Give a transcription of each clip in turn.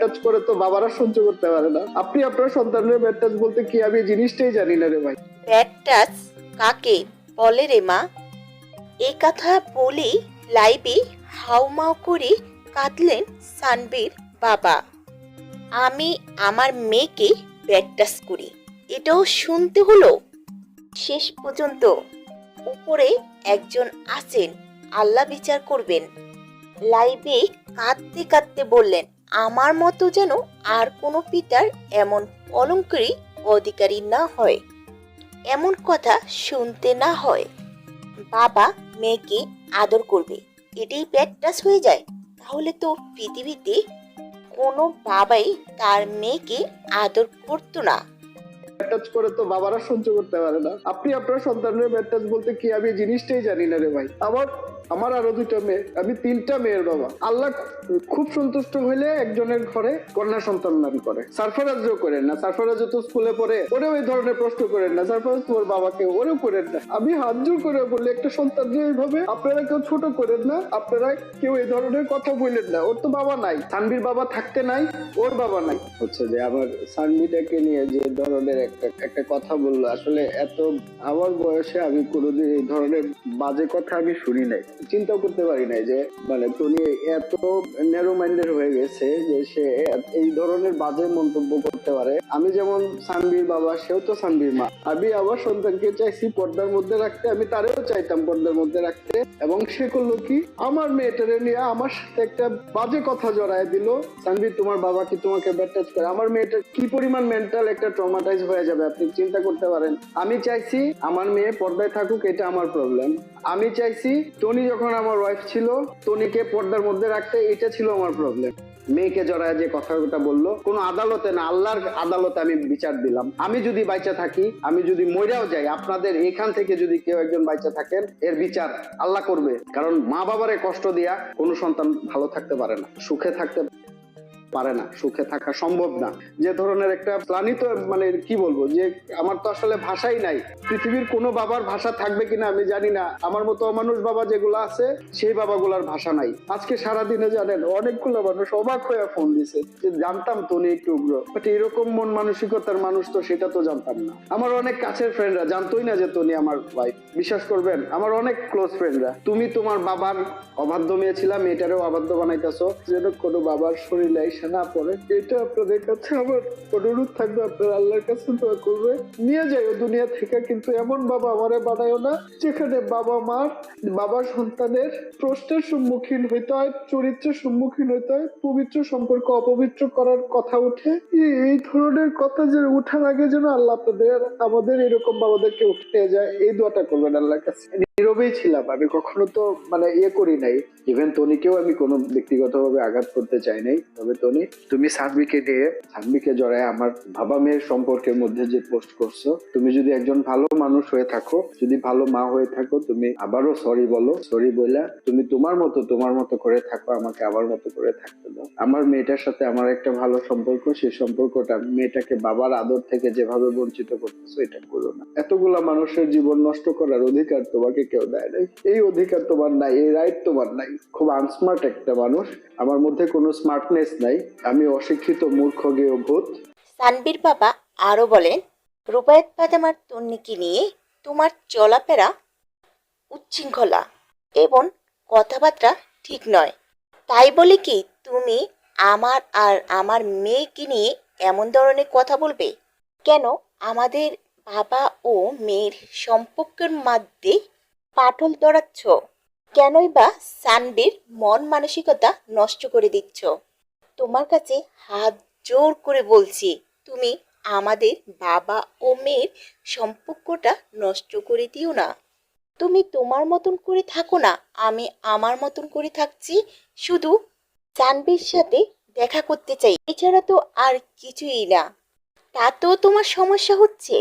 Touch করে তো বাবারা সহ্য করতে পারে না। আপনি আপনার সন্তানের ব্যাড বলতে কি আমি জিনিসটাই জানি না রে ভাই। ব্যাড কাকে বলে রে মা? এই কথা বলেই লাইভে হাউমাউ করে কাঁদলেন সানবীর বাবা। আমি আমার মেয়েকে ব্যাড করি। এটাও শুনতে হলো? শেষ পর্যন্ত উপরে একজন আছেন, আল্লাহ বিচার করবেন। লাইভে কাঁদতে কাঁদতে বললেন আমার মতো যেন আর কোনো পিতার এমন অলঙ্কারী অধিকারী না হয়। এমন কথা শুনতে না হয়। বাবা মেয়েকে আদর করবে। এটাই প্যাকটাস হয়ে যায়। তাহলে তো পৃথিবীতে কোনো বাবাই তার মেয়েকে আদর করতো না। টাচ করে তো বাবারা সহ্য করতে পারে না। আপনি আপনার সন্তানের ব্যাড টাচ বলতে কি আমি জিনিসটাই জানি না রে ভাই। আমার আমার আরও দুইটা মেয়ে, আমি তিনটা মেয়ের বাবা। আল্লাহ খুব সন্তুষ্ট হইলে একজনের ঘরে কন্যা সন্তান দান করে। সারফারাজও করেন না, সারফারাজও তো স্কুলে পড়ে, ওরেও এই ধরনের প্রশ্ন করেন না, সারফারাজ তোমার বাবাকে ওরেও করেন না। আমি হাত জোর করে বললে, একটা সন্তান যে এইভাবে আপনারা কেউ ছোট করেন না, আপনারা কেউ এই ধরনের কথা বললেন না। ওর তো বাবা নাই, সানবির বাবা থাকতে নাই, ওর বাবা নাই। হচ্ছে যে আমার সানবিটাকে নিয়ে যে ধরনের একটা একটা কথা বলল, আসলে এত, আমার বয়সে আমি কোনোদিন এই ধরনের বাজে কথা আমি শুনি নাই। চিন্তাও করতে পারি নাই যে মানে টনি এত ন্যারো মাইন্ডেড হয়ে গেছে যে সে এই ধরনের বাজে মন্তব্য করতে পারে। আমি যেমন সানবীর বাবা, সেও তো সানবীর মা। আমি আমার সন্তানকে চাইছি পর্দার মধ্যে রাখতে, আমি তারেও চাইতাম পর্দার মধ্যে রাখতে এবং সে করল কি? আমার মেয়েটারে নিয়ে আমার সাথে একটা বাজে কথা জড়ায় দিল। সানবির, তোমার বাবা কি তোমাকে ব্যাটাচ করে? আমার মেয়েটা কি পরিমাণ মেন্টাল একটা ট্রমাটাইজ হয়ে যাবে, আপনি চিন্তা করতে পারেন। আমি চাইছি আমার মেয়ে পর্দায় থাকুক, এটা আমার প্রবলেম আমি চাইছি টনি যখন আমার ওয়াইফ ছিল টনিকে পর্দার মধ্যে রাখতে এটা ছিল আমার প্রবলেম মেয়েকে জড়ায় যে কথাটা বলল, কোন আদালতে না, আল্লাহর আদালতে আমি বিচার দিলাম। আমি যদি বাইচা থাকি, আমি যদি মইরাও যাই, আপনাদের এখান থেকে যদি কেউ একজন বাইচা থাকেন, এর বিচার আল্লাহ করবে। কারণ মা বাবারে কষ্ট দিয়া কোনো সন্তান ভালো থাকতে পারে না, সুখে থাকতে পারে না, সুখে থাকা সম্ভব না। যে ধরনের একটা প্লানি তো মানে কি বলব, যে আমার তো আসলে ভাষাই নাই। পৃথিবীর কোনো বাবার ভাষা থাকবে কিনা আমি জানি না। আমার মতো অমানুষ বাবা যেগুলো আছে, সেই বাবাগুলার ভাষা নাই। আজকে সারা দিনে জানেন, অনেকগুলো মানুষ অবাক হয়ে ফোন দিছে, যে জানতাম তনি একটু উগ্র। বাট এরকম মন মানসিকতার মানুষ তো, সেটা তো জানতাম না। আমার অনেক কাছের ফ্রেন্ডরা জানতোই না যে তনি আমার ওয়াইফ বিশ্বাস করবেন, আমার অনেক ক্লোজ ফ্রেন্ডরা তুমি তোমার বাবার অবাধ্য মেয়ে ছিলাম মেয়েটারেও অবাধ্য বানাইতেছো। যেন কোনো বাবার শরীরে এসে না পড়ে, এটা আপনাদের কাছে আমার অনুরোধ থাকবে, আপনার আল্লাহর কাছে দোয়া করবে নিয়ে যাইও দুনিয়া থেকে, কিন্তু এমন বাবা আমারে বানায়ও না, যেখানে বাবা মার বাবা সন্তানের প্রশ্নের সম্মুখীন হইতে হয়, চরিত্রের সম্মুখীন হইতে হয়, পবিত্র সম্পর্ক অপবিত্র করার কথা উঠে। এই- ধরনের কথা যে উঠার আগে যেন আল্লাহ আপনাদের, আমাদের এরকম বাবাদেরকে উঠে যায়, এই দোয়াটা করবেন আল্লাহর কাছে। নীরবেই ছিলাম। আমি কখনো তো মানে ইয়ে করি নাই। ইভেন তনিকেও আমি কোনো ব্যক্তিগতভাবে আঘাত করতে চাই নাই। তবে তনি, তুমি সানবিকে নিয়ে সানবিকে জড়ায় আমার বাবা মেয়ের সম্পর্কের মধ্যে যে পোস্ট করছ, তুমি যদি একজন ভালো মানুষ হয়ে থাকো, যদি ভালো মা হয়ে থাকো, তুমি আবারও সরি বলো। সরি বইলা, তুমি তোমার মতো তোমার মতো করে থাকো, আমাকে আমার মতো করে থাকতে দাও। আমার মেয়েটার সাথে আমার একটা ভালো সম্পর্ক সেই সম্পর্কটা মেয়েটাকে বাবার আদর থেকে যেভাবে বঞ্চিত করতেছো, এটা করো না। এতগুলা মানুষের জীবন নষ্ট করার অধিকার তোমাকে কেউ দেয় নাই। এই অধিকার তোমার নাই, এই রাইট তোমার নাই। খুব আনস্মার্ট একটা মানুষ। আমার মধ্যে কোনো স্মার্টনেস নাই। আমি অশিক্ষিত মূর্খ গেয় ভূত। সানবীর বাবা আরও বলেন, রুবায়ত বাদামার তন্নিকে নিয়ে তোমার চলাফেরা উচ্ছৃঙ্খলা এবং কথাবার্তা ঠিক নয়। তাই বলে কি তুমি আমার আর আমার মেয়েকে নিয়ে এমন ধরনের কথা বলবে? কেন আমাদের বাবা ও মেয়ের সম্পর্কের মধ্যে পাটল দড়াচ্ছ। কেনই বা সানবীর মন মানসিকতা নষ্ট করে দিচ্ছ। তোমার কাছে হাত জোর করে বলছি, তুমি আমাদের বাবা ও মেয়ের সম্পর্কটা নষ্ট করে দিও না। তুমি তোমার মতন করে থাকো না, আমি আমার মতন করে থাকছি, শুধু জানবীর সাথে দেখা করতে চাই। এছাড়া তো আর কিছুই না। তাতেও তোমার সমস্যা হচ্ছে।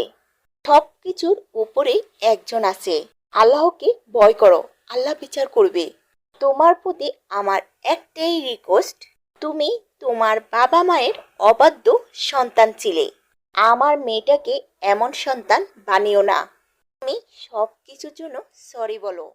সব কিছুর উপরে একজন আছে। আল্লাহকে ভয় করো, আল্লাহ বিচার করবে। তোমার প্রতি আমার একটাই রিকোয়েস্ট তুমি তোমার বাবা মায়ের অবাধ্য সন্তান ছিলে। আমার মেয়েটাকে এমন সন্তান বানিও না। তুমি সব কিছুর জন্য সরি বলো।